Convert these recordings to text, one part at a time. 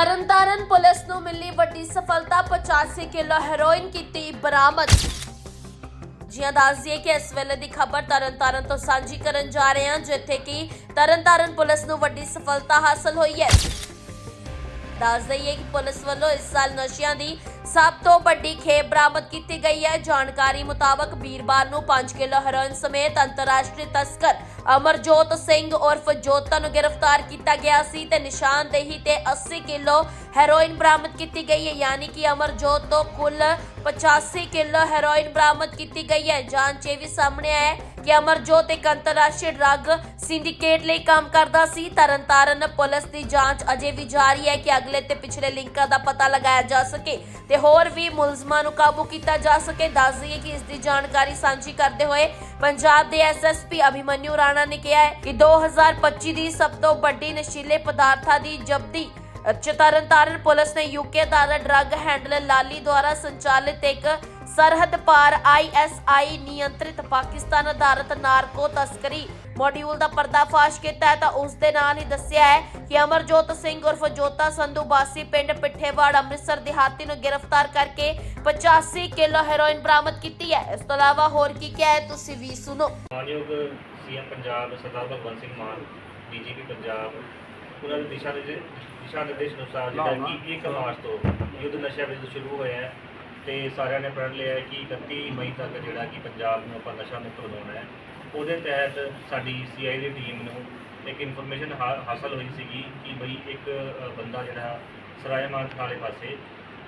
Tarn Taran police ਨੂੰ ਮਿਲੀ ਵੱਡੀ ਸਫਲਤਾ 85 ਕਿਲੋ ਹੈਰੋਇਨ ਕੀਤੀ ਬਰਾਮਦ। ਜੀਆਂ ਦੱਸ ਦਈਏ ਕਿ ਇਸ ਵੇਲੇ ਦੀ ਖਬਰ ਤਰਨਤਾਰਨ ਤੋਂ ਸਾਂਝੀ ਕਰਨ ਜਾ ਰਹੇ ਹਾਂ, ਜਿੱਥੇ ਕਿ ਤਰਨਤਾਰਨ ਪੁਲਿਸ ਨੂੰ ਵੱਡੀ ਸਫਲਤਾ ਹਾਸਲ ਹੋਈ ਹੈ। ਦੱਸ ਦਈਏ ਕਿ ਪੁਲਿਸ ਵੱਲੋਂ ਇਸ ਸਾਲ ਨਸ਼ਿਆਂ ਦੀ ਸਭ ਤੋਂ ਵੱਡੀ ਖੇਪ ਬਰਾਮਦ ਕੀਤੀ ਗਈ ਹੈ। ਜਾਣਕਾਰੀ ਮੁਤਾਬਕ ਵੀਰਵਾਰ ਨੂੰ 5 ਕਿਲੋ ਹੈਰੋਇਨ ਸਮੇਤ ਅੰਤਰਰਾਸ਼ਟਰੀ ਤਸਕਰ ਅਮਰਜੋਤ ਸਿੰਘ ਉਰਫ ਜੋਤਾ ਨੂੰ ਗ੍ਰਿਫਤਾਰ ਕੀਤਾ ਗਿਆ ਸੀ ਤੇ ਨਿਸ਼ਾਨਦੇਹੀ ਤੇ 80 ਕਿਲੋ ਹੈਰੋਇਨ ਬਰਾਮਦ ਕੀਤੀ ਗਈ ਹੈ, ਯਾਨੀ ਕਿ ਅਮਰਜੋਤ ਤੋਂ ਕੁੱਲ 85 ਕਿਲੋ ਹੈਰੋਇਨ ਬਰਾਮਦ ਕੀਤੀ ਗਈ ਹੈ। ਜਾਂਚ ਇਹ ਵੀ ਸਾਹਮਣੇ ਆਇਆ ਹੈ ਕਿ ਅਮਰਜੋਤ ਇੱਕ ਅੰਤਰਰਾਸ਼ਟਰੀ ਡਰੱਗ ਸਿੰਡੀਕੇਟ ਲਈ ਕੰਮ ਕਰਦਾ ਸੀ। ਤਰਨਤਾਰਨ ਪੁਲਿਸ ਦੀ ਜਾਂਚ ਅਜੇ ਵੀ ਜਾਰੀ ਹੈ ਕਿ ਅਗਲੇ ਤੇ ਪਿਛਲੇ ਲਿੰਕਾਂ ਦਾ ਪਤਾ ਲਗਾਇਆ ਜਾ ਸਕੇ ਤੇ ਹੋਰ ਵੀ ਮੁਲਜ਼ਮਾਂ ਨੂੰ ਕਾਬੂ ਕੀਤਾ ਜਾ ਸਕੇ। ਦੱਸ ਦਈਏ ਕਿ ਇਸ ਦੀ ਜਾਣਕਾਰੀ ਸਾਂਝੀ ਕਰਦੇ ਹੋਏ ਪੰਜਾਬ ਦੇ ਐਸਐਸਪੀ ਅਭਿਮਨਿਊ ਰਾਣਾ ਨੇ ਕਿਹਾ ਹੈ ਕਿ 2025 ਦੀ ਸਭ ਤੋਂ ਵੱਡੀ ਨਸ਼ੀਲੇ ਪਦਾਰਥਾਂ ਦੀ ਜ਼ਬਤੀ ਚ ਪੁਲਿਸ ਨੇ ਯੂਕੇ ਦਾ ਡਰੱਗ ਹੈਂਡਲਰ ਲਾਲੀ ਦੁਆਰਾ ਸੰਚਾਲਿਤ ਇੱਕ ਸਰਹੱਦ ਪਾਰ ਆਈਐਸਆਈ ਨਿਯੰਤਰਿਤ ਪਾਕਿਸਤਾਨ ਆਧਾਰਿਤ ਨਾਰਕੋ ਤਸਕਰੀ ਮੋਡਿਊਲ ਦਾ ਪਰਦਾਫਾਸ਼ ਕੀਤਾ ਹੈ ਤਾਂ ਉਸ ਦੇ ਨਾਲ ਹੀ ਦੱਸਿਆ ਹੈ ਕਿ ਅਮਰਜੋਤ ਸਿੰਘ ਉਰਫ ਜੋਤਾ ਸੰਧੂ ਬਾਸੀ ਪਿੰਡ ਪਿੱਠੇਵਾੜ ਅੰਮ੍ਰਿਤਸਰ ਦਿਹਾਤੀ ਨੂੰ ਗ੍ਰਿਫਤਾਰ ਕਰਕੇ 85 ਕਿਲੋ ਹੈਰੋਇਨ ਬਰਾਮਦ ਕੀਤੀ ਹੈ। ਇਸ ਤੋਂ ਇਲਾਵਾ ਹੋਰ ਕੀ ਕਿਹਾ ਹੈ, ਤੁਸੀਂ ਵੀ ਸੁਣੋ। ਮਾਨਯੋਗ ਸੀਐਮ ਪੰਜਾਬ ਸਰਦਾਰ ਭਗਵੰਤ ਸਿੰਘ ਮਾਨ, ਡੀਜੀਪੀ ਪੰਜਾਬ, ਉਹਨਾਂ ਦੇ ਦਿਸ਼ਾ ਦੇ ਦਿਸ਼ਾ ਨਿਰਦੇਸ਼ ਅਨੁਸਾਰ ਜਿਹੜਾ ਕਿ 1 ਮਾਰਚ ਤੋਂ ਯੁੱਧ ਨਸ਼ਾ ਵਿਰੁੱਧ ਸ਼ੁਰੂ ਹੋਇਆ ਹੈ ਤੇ ਸਾਰਿਆਂ ਨੇ ਪ੍ਰਣ ਲਿਆ ਹੈ ਕਿ 31 ਮਈ ਤੱਕ ਜਿਹੜਾ ਕਿ ਪੰਜਾਬ ਨੂੰ ਆਪਾਂ ਨਸ਼ਾ ਮੁਕਤ ਬਣਾਉਣਾ ਹੈ। ਉਹਦੇ ਤਹਿਤ ਸਾਡੀ ਸੀਆਈ ਦੀ ਟੀਮ ਨੂੰ ਇੱਕ ਇਨਫੋਰਮੇਸ਼ਨ ਹਾਸਲ ਹੋਈ ਸੀਗੀ ਕਿ ਬਈ ਇੱਕ ਬੰਦਾ ਜਿਹੜਾ ਸਰਾਇਮਾਨ ਵਾਲੇ ਪਾਸੇ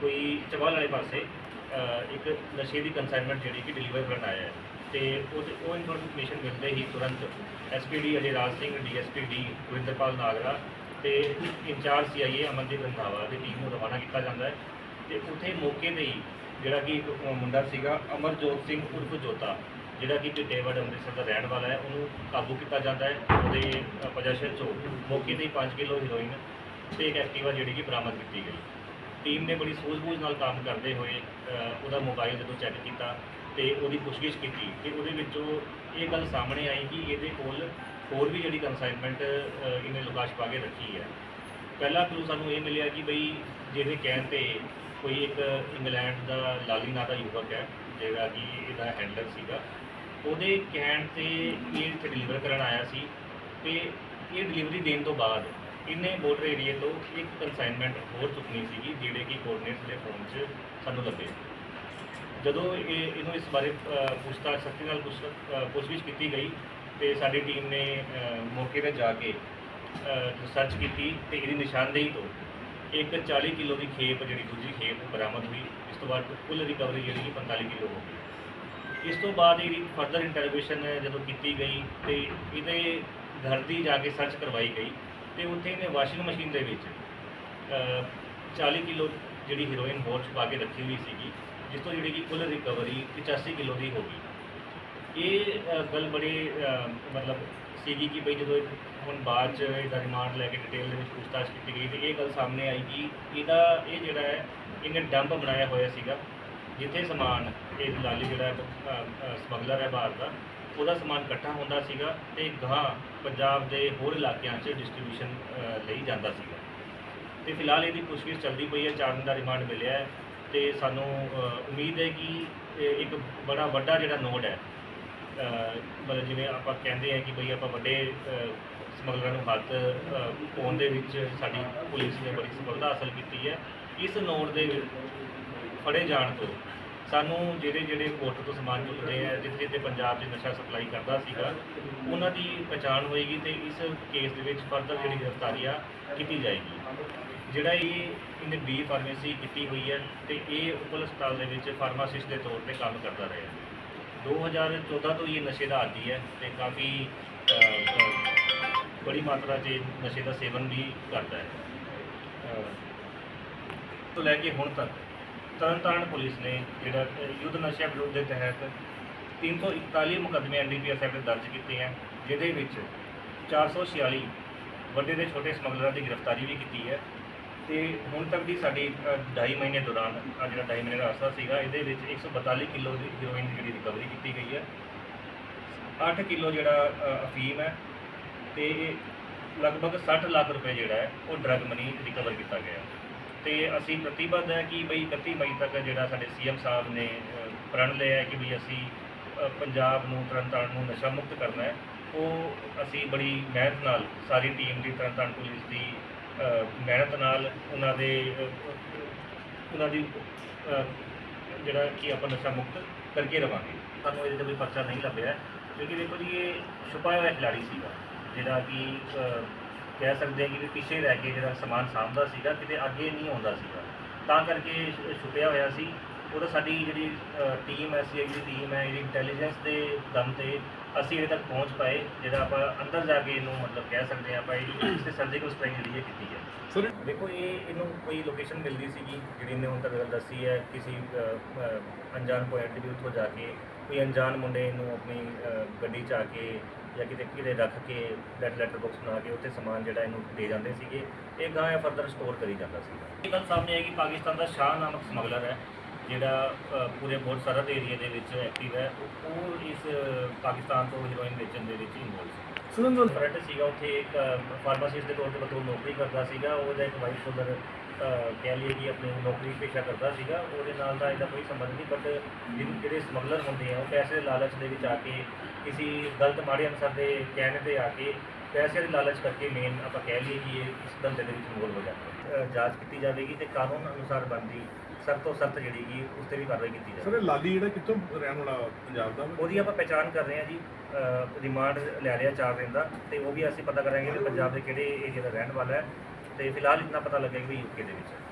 ਕੋਈ ਚਵਾਲ ਵਾਲੇ ਪਾਸੇ ਇੱਕ ਨਸ਼ੇ ਦੀ ਕੰਸਾਈਨਮੈਂਟ ਜਿਹੜੀ ਕਿ ਡਿਲੀਵਰ ਕਰਨ ਆਇਆ ਹੈ। ਤੇ ਉਹ ਉਹ ਇਨਫੋਰਮੇਸ਼ਨ ਮਿਲਦੇ ਹੀ ਤੁਰੰਤ SPD Ajeraj Singh DSP D Gurinderpal Nagra ਤੇ ਇੰਚਾਰਜ ਸੀਆਈਏ ਅਮਨਦੀਪ ਰੰਧਾਵਾ ਦੀ ਟੀਮ ਨੂੰ ਰਵਾਨਾ ਕੀਤਾ ਜਾਂਦਾ ਹੈ ਤੇ ਉੱਥੇ ਮੌਕੇ ਤੇ ਹੀ ਜਿਹੜਾ ਕਿ ਇੱਕ ਮੁੰਡਾ ਸੀਗਾ ਅਮਰਜੋਤ ਸਿੰਘ ਉਰਫ ਜੋਤਾ, ਜਿਹੜਾ ਕਿ ਟਿੱਡੇਵੜ ਅੰਮ੍ਰਿਤਸਰ ਦਾ ਰਹਿਣ ਵਾਲਾ ਹੈ, ਉਹਨੂੰ ਕਾਬੂ ਕੀਤਾ ਜਾਂਦਾ ਹੈ, ਉਹਦੇ ਪੋਜੈਸ਼ਨ ਚੋਂ ਮੌਕੇ ਤੇ ਹੀ 5 ਕਿਲੋ ਹੀਰੋਇਨ ਤੇ ਇੱਕ ਐਕਟਿਵਾ ਜਿਹੜੀ ਕਿ ਬਰਾਮਦ ਕੀਤੀ ਗਈ। ਟੀਮ ਨੇ ਬੜੀ ਸੂਝ-ਬੂਝ ਨਾਲ ਕੰਮ ਕਰਦੇ ਹੋਏ ਉਹਦਾ ਮੋਬਾਈਲ ਜਦੋਂ ਚੈੱਕ ਕੀਤਾ ਤੇ ਉਹਦੀ ਪੁੱਛਗਿੱਛ ਕੀਤੀ ਤੇ ਉਹਦੇ ਵਿੱਚੋਂ ਇਹ ਗੱਲ ਸਾਹਮਣੇ ਆਈ ਕਿ ਇਹਦੇ ਕੋਲ ਹੋਰ ਵੀ ਜਿਹੜੀ ਕਨਸਾਈਨਮੈਂਟ ਇਹਨੇ ਲੁਕਾਸ਼ ਪਾ ਕੇ ਰੱਖੀ ਹੈ। ਪਹਿਲਾ ਕਲੂ ਸਾਨੂੰ ਇਹ ਮਿਲਿਆ ਕਿ ਬਈ ਜਿਹਦੇ ਕਹਿਣ ਤੇ ਕੋਈ ਇੱਕ ਇੰਗਲੈਂਡ ਦਾ ਲਾਲੀ ਨਾਂ ਦਾ ਯੁਵਕ ਹੈ, ਜਿਹੜਾ ਕਿ ਇਹਦਾ ਹੈਂਡਲਰ ਸੀਗਾ, ਉਹਦੇ ਕਹਿਣ ਤੇ ਇਹ ਇੱਥੇ ਡਿਲੀਵਰ ਕਰਨ ਆਇਆ ਸੀ ਤੇ ਇਹ ਡਿਲੀਵਰੀ ਦੇਣ ਤੋਂ ਬਾਅਦ ਇਹਨੇ ਬਾਰਡਰ ਏਰੀਏ ਤੋਂ ਇੱਕ ਕੰਸਾਈਨਮੈਂਟ ਹੋਰ ਚੁੱਕਣੀ ਸੀਗੀ, ਜਿਹੜੇ ਕਿ ਕੋਆਰਡੀਨੇਟਸ ਦੇ ਫੋਨ 'ਚ ਸਾਨੂੰ ਲੱਭੇ। ਜਦੋਂ ਇਹ, ਇਹਨੂੰ ਇਸ ਬਾਰੇ ਪੁੱਛਤਾ ਪੁੱਛਤਾਛ ਸਖਤੀ ਨਾਲ ਪੁੱਛ ਪੁੱਛਗਿੱਛ ਕੀਤੀ ਗਈ ਤੇ ਸਾਡੀ ਟੀਮ ਨੇ ਅ, ਮੌਕੇ ਤੇ ਜਾ ਕੇ ਸਰਚ ਕੀਤੀ ਤੇ ਇਹਦੀ ਨਿਸ਼ਾਨਦੇਹੀ ਤੋਂ ਇੱਕ 40 ਕਿਲੋ ਦੀ ਖੇਪ ਜਿਹੜੀ ਦੂਜੀ ਖੇਪ ਬਰਾਮਦ ਹੋਈ। ਇਸ ਤੋਂ ਬਾਅਦ ਕੁੱਲ ਰਿਕਵਰੀ ਜਿਹੜੀ ਕਿ 45 ਕਿਲੋ ਹੋ ਗਈ। ਇਸ ਤੋਂ ਬਾਅਦ ਇਹਦੀ ਫਰਦਰ ਇੰਟਰੋਗੇਸ਼ਨ ਜਦੋਂ ਕੀਤੀ ਗਈ ਤੇ ਇਹਦੇ ਘਰ ਦੀ ਜਾ ਕੇ ਸਰਚ ਕਰਵਾਈ ਗਈ ਤੇ ਉੱਥੇ ਇਹਨੇ ਵਾਸ਼ਿੰਗ ਮਸ਼ੀਨ ਦੇ ਵਿੱਚ ਅ, 40 ਕਿਲੋ ਜਿਹੜੀ ਹੀਰੋਇਨ ਹੋਰ ਛੁਪਾ ਕੇ ਰੱਖੀ ਹੋਈ ਸੀਗੀ ਜਿਸ ਤੋਂ ਜਿਹੜੀ ਕਿ ਕੁੱਲ ਰਿਕਵਰੀ 85 ਕਿਲੋ ਦੀ ਹੋ ਗਈ। ਇਹ ਅ, ਗੱਲ ਬੜੀ ਅ, ਮਤਲਬ ਸੀਗੀ ਕਿ ਬਈ ਜਦੋਂ ਇਹ ਹੁਣ ਬਾਅਦ ਚ ਇਹਦਾ ਰਿਮਾਂਡ ਲੈ ਕੇ ਡਿਟੇਲ ਦੇ ਵਿੱਚ ਪੁੱਛਤਾਛ ਕੀਤੀ ਗਈ ਤੇ ਇਹ ਗੱਲ ਸਾਹਮਣੇ ਆਈ ਕਿ ਇਹਦਾ ਇਹ ਜਿਹੜਾ ਹੈ ਇਹਨੇ ਡੰਪ ਬਣਾਇਆ ਹੋਇਆ ਸੀਗਾ ਜਿੱਥੇ ਸਮਾਨ ਇਹ ਦਲਾਲੀ ਜਿਹੜਾ ਸਮਗਲਰ ਹੈ ਬਾਹਰ ਦਾ ਉਹਦਾ ਸਮਾਨ ਇਕੱਠਾ ਹੁੰਦਾ ਸੀਗਾ ਤੇ ਗਾਂ ਪੰਜਾਬ ਦੇ ਹੋਰ ਇਲਾਕਿਆਂ 'ਚ ਡਿਸਟ੍ਰੀਬਿਊਸ਼ਨ ਲਈ ਜਾਂਦਾ ਸੀਗਾ। ਤੇ ਫਿਲਹਾਲ ਇਹਦੀ ਪੁੱਛਗਿੱਛ ਚੱਲਦੀ ਪਈ ਹੈ ਚਾਰ ਦਿਨ ਦਾ ਰਿਮਾਂਡ ਮਿਲਿਆ ਹੈ ਤੇ ਸਾਨੂੰ ਅ, ਉਮੀਦ ਹੈ ਕਿ ਇਹ ਇੱਕ ਬੜਾ ਵੱਡਾ ਜਿਹੜਾ ਨੋਡ ਹੈ ਮਤਲਬ ਜਿਵੇਂ ਆਪਾਂ ਕਹਿੰਦੇ ਆ ਕਿ ਬਈ ਆਪਾਂ ਵੱਡੇ ਅ, ਸਮਗਲਰਾਂ ਨੂੰ ਹੱਥ ਅ, ਪਾਉਣ ਦੇ ਵਿੱਚ ਸਾਡੀ ਪੁਲਿਸ ਨੇ ਬੜੀ ਸਫਲਤਾ ਹਾਸਲ ਕੀਤੀ ਹੈ। ਇਸ ਨੋਟ ਦੇ ਫੜੇ ਜਾਣ ਤੋਂ ਸਾਨੂੰ ਜਿਹੜੇ ਜਿਹੜੇ ਪੋਰਟ ਤੋਂ ਸਮਾਨ ਚੁੱਕਦੇ ਆ ਜਿੱਥੇ ਜਿੱਥੇ ਪੰਜਾਬ 'ਚ ਨਸ਼ਾ ਸਪਲਾਈ ਕਰਦਾ ਸੀਗਾ ਉਹਨਾਂ ਦੀ ਪਛਾਣ ਹੋਏਗੀ ਤੇ ਇਸ ਕੇਸ ਦੇ ਵਿੱਚ ਫਰਦਰ ਜਿਹੜੀ ਗ੍ਰਿਫਤਾਰੀ ਆ ਕੀਤੀ ਜਾਏਗੀ। ਜਿਹੜਾ ਇਹ ਇਹਨੇ ਬੀ ਫਾਰਮੇਸੀ ਕੀਤੀ ਹੋਈ ਹੈ ਤੇ ਇਹ ਉਪਲ ਹਸਪਤਾਲ ਦੇ ਵਿੱਚ ਫਾਰਮਾਸਿਸਟ ਦੇ ਤੌਰ ਤੇ ਕੰਮ ਕਰਦਾ ਰਿਹਾ। 2014 ਤੋਂ ਇਹ ਨਸ਼ੇ ਦਾ ਆਦੀ ਹੈ ਤੇ ਕਾਫੀ ਅ, ਬੜੀ ਮਾਤਰਾ 'ਚ ਇਹ ਨਸ਼ੇ ਦਾ ਸੇਵਨ ਵੀ ਕਰਦਾ ਹੈ। ਅ, ਤੋਂ ਲੈ ਕੇ ਹੁਣ ਤੱਕ ਤਰਨਤਾਰਨ ਪੁਲਿਸ ਨੇ ਜਿਹੜਾ ਯੁੱਧ ਨਸ਼ਾ ਵਿਰੋਧ ਦੇ ਤਹਿਤ 341 ਮੁਕੱਦਮੇ ਐਨਡੀਪੀਐਸ ਐਕਟ ਦਰਜ ਕੀਤੇ ਹੈ ਜਿਹਦੇ ਵਿੱਚ 446 ਵੱਡੇ ਤੇ ਛੋਟੇ ਸਮਗਲਰਾਂ ਦੀ ਗ੍ਰਿਫਤਾਰੀ ਵੀ ਕੀਤੀ ਹੈ। ਤੇ ਹੁਣ ਤੱਕ ਦੀ ਸਾਡੀ ਅ, ਢਾਈ ਮਹੀਨੇ ਦੌਰਾਨ ਆ ਜਿਹੜਾ ਢਾਈ ਮਹੀਨੇ ਦਾ ਅਰਸਾ ਸੀਗਾ ਇਹਦੇ ਵਿੱਚ 142 ਕਿਲੋ ਦੀ ਹੀਰੋਇਨ ਦੀ ਜਿਹੜੀ ਰਿਕਵਰੀ ਕੀਤੀ ਗਈ ਹੈ। 8 ਕਿਲੋ ਜਿਹੜਾ ਅਫੀਮ ਹੈ ਤੇ ਲਗਭਗ 60 ਲੱਖ ਰੁਪਏ ਜਿਹੜਾ ਹੈ ਉਹ ਡਰਗ ਮਨੀ ਰਿਕਵਰ ਕੀਤਾ ਗਿਆ ਤੇ ਅਸੀਂ ਪ੍ਰਤੀਬੱਧ ਹੈ ਕਿ ਬਈ 31 ਮਈ ਤੱਕ ਜਿਹੜਾ ਸਾਡੇ ਸੀਐਮ ਸਾਹਿਬ ਨੇ ਪ੍ਰਣ ਲਿਆ ਹੈ ਕਿ ਵੀ ਅਸੀਂ ਪੰਜਾਬ ਨੂੰ ਤਰਨਤਾਰਨ ਨੂੰ ਨਸ਼ਾ ਮੁਕਤ ਕਰਨਾ ਹੈ ਉਹ ਅਸੀਂ ਬੜੀ ਮਿਹਨਤ ਨਾਲ ਸਾਰੀ ਟੀਮ ਦੀ ਤਰਨਤਾਰਨ ਪੁਲਿਸ ਦੀ ਮਿਹਨਤ ਨਾਲ ਉਹਨਾਂ ਦੇ ਉਹਨਾਂ ਦੀ ਜਿਹੜਾ ਕਿ ਆਪਾਂ ਨਸ਼ਾ ਮੁਕਤ ਕਰਕੇ ਰਵਾਂਗੇ। ਸਾਨੂੰ ਇਹਦੇ ਤੇ ਕੋਈ ਪਰਚਾ ਨਹੀਂ ਲੱਭਿਆ। ਕਿਉਂਕਿ ਦੇਖੋ ਜੀ, ਇਹ ਛੁਪਾਇਆ ਹੋਇਆ ਖਿਲਾੜੀ ਸੀਗਾ, ਜਿਹੜਾ ਕਿ ਕਹਿ ਸਕਦੇ ਹਾਂ ਕਿ ਵੀ ਪਿੱਛੇ ਰਹਿ ਕੇ ਜਿਹੜਾ ਸਮਾਨ ਸਾਂਭਦਾ ਸੀਗਾ, ਕਿਤੇ ਅੱਗੇ ਨਹੀਂ ਆਉਂਦਾ ਸੀਗਾ। ਤਾਂ ਕਰਕੇ ਛੁਪਿਆ ਹੋਇਆ ਸੀ। ਉਹਦਾ ਸਾਡੀ ਜਿਹੜੀ ਟੀਮ ਹੈ ਸੀ ਦੀ ਟੀਮ ਹੈ ਇਹਦੀ ਇੰਟੈਲੀਜੈਂਸ ਦੇ ਦਮ ਤੇ ਅਸੀਂ ਇਹਦੇ ਤੱਕ ਪਹੁੰਚ ਪਾਏ ਜਿਹੜਾ ਆਪਾਂ ਅੰਦਰ ਜਾ ਕੇ ਇਹਨੂੰ ਮਤਲਬ ਕਹਿ ਸਕਦੇ ਹਾਂ ਆਪਾਂ ਇਹਦੀ ਇਸ ਤੇ ਸਰਜੀਕਲ ਸਟ੍ਰਾਈਕ ਜਿਹੜੀ ਹੈ ਕੀਤੀ ਹੈ। ਸਰ ਦੇਖੋ ਇਹ ਇਹਨੂੰ ਕੋਈ ਲੋਕੇਸ਼ਨ ਮਿਲਦੀ ਸੀਗੀ ਜਿਹੜੀ ਨੇ ਹੁਣ ਤੱਕ ਗੱਲ ਦੱਸੀ ਹੈ ਕਿਸੇ ਅਣਜਾਣ ਪੁਆਇੰਟ ਦੀ ਉੱਥੋਂ ਜਾ ਕੇ ਕੋਈ ਅਣਜਾਣ ਮੁੰਡੇ ਨੂੰ ਆਪਣੀ ਗੱਡੀ 'ਚ ਆ ਕੇ ਜਾਂ ਕਿਤੇ ਕਿਤੇ ਰੱਖ ਕੇ ਲੈਟ ਲੈਟਰ ਬਾਕਸ ਬਣਾ ਕੇ ਉੱਥੇ ਸਮਾਨ ਜਿਹੜਾ ਇਹਨੂੰ ਦੇ ਜਾਂਦੇ ਸੀਗੇ ਇਹ ਗਾਂ ਇਹ ਫਰਦਰ ਸਟੋਰ ਕਰੀ ਜਾਂਦਾ ਸੀਗਾ। ਇਹ ਗੱਲ ਸਾਹਮਣੇ ਆਈ ਕਿ ਪਾਕਿਸਤਾਨ ਦਾ ਸ਼ਾਹ ਨਾਮਕ ਸਮਗਲਰ ਹੈ। ਜਿਹੜਾ ਪੂਰੇ ਬਹੁਤ ਸਰਹੱਦ ਏਰੀਆ ਦੇ ਵਿੱਚ ਐਕਟਿਵ ਹੈ ਉਹ ਇਸ ਪਾਕਿਸਤਾਨ ਤੋਂ ਹੀਰੋਇਨ ਵੇਚਣ ਦੇ ਵਿੱਚ ਇਨਵੋਲਵ ਸੀ। ਸੁਣਨ ਫਰੈਂਡ ਸੀਗਾ ਉੱਥੇ ਇੱਕ ਫਾਰਮਾਸਿਸਟ ਦੇ ਤੌਰ ਤੇ ਬਤੌਰ ਨੌਕਰੀ ਕਰਦਾ ਸੀਗਾ ਉਹਦਾ ਇੱਕ ਵਾਈਫ ਕੋਲਰ ਕਹਿ ਲਈਏ ਕਿ ਆਪਣੀ ਨੌਕਰੀ ਪੇਸ਼ਾ ਕਰਦਾ ਸੀਗਾ ਉਹਦੇ ਨਾਲ ਦਾ ਇਹਦਾ ਕੋਈ ਸੰਬੰਧ ਨਹੀਂ ਬਟ ਜਿਹਨੂੰ ਜਿਹੜੇ ਸਮਗਲਰ ਹੁੰਦੇ ਆ ਉਹ ਪੈਸੇ ਦੇ ਲਾਲਚ ਦੇ ਵਿੱਚ ਆ ਕੇ ਕਿਸੇ ਗਲਤ ਮਾੜੇ ਅਨਸਰ ਦੇ ਕਹਿਣੇ ਤੇ ਆ ਕੇ ਪੈਸੇ ਦੇ ਲਾਲਚ ਕਰਕੇ ਮੇਨ ਆਪਾਂ ਕਹਿ ਲਈਏ ਕਿ ਇਹ ਇਸ ਧੰਦੇ ਦੇ ਵਿੱਚ ਇਨਵੋਲਵ ਹੋ ਜਾਂਦੇ। ਜਾਂਚ ਕੀਤੀ ਜਾਵੇਗੀ ਤੇ ਕਾਨੂੰਨ ਅਨੁਸਾਰ ਬਣਦੀ ਸਖਤ ਤੋਂ ਸਖਤ ਜਿਹੜੀ ਕਿ ਉਸ ਤੇ ਵੀ ਕਾਰਵਾਈ ਕੀਤੀ ਸਰ ਜਾਵੇਗੀ ਇਹ ਲਾਲੀ ਜਿਹੜਾ ਕਿੱਥੋਂ ਰਹਿਣ ਵਾਲਾ ਪੰਜਾਬ ਦਾ ਵਾ? ਉਹਦੀ ਆਪਾਂ ਪਹਿਚਾਣ ਕਰ ਰਹੇ ਹਾਂ ਜੀ ਰਿਮਾਂਡ ਲੈ ਲਿਆ ਚਾਰ ਦਿਨ ਦਾ ਤੇ ਉਹ ਵੀ ਅਸੀਂ ਪਤਾ ਕਰਾਂਗੇ ਕਿ ਪੰਜਾਬ ਦੇ ਕਿਹੜੇ ਏਰੀਆ ਦਾ ਰਹਿਣ ਵਾਲਾ ਹੈ ਤੇ ਫਿਲਹਾਲ ਇਤਨਾ ਪਤਾ ਲੱਗਿਆ ਕਿ ਵੀ ਯੂਕੇ ਦੇ ਵਿੱਚ ਹੈ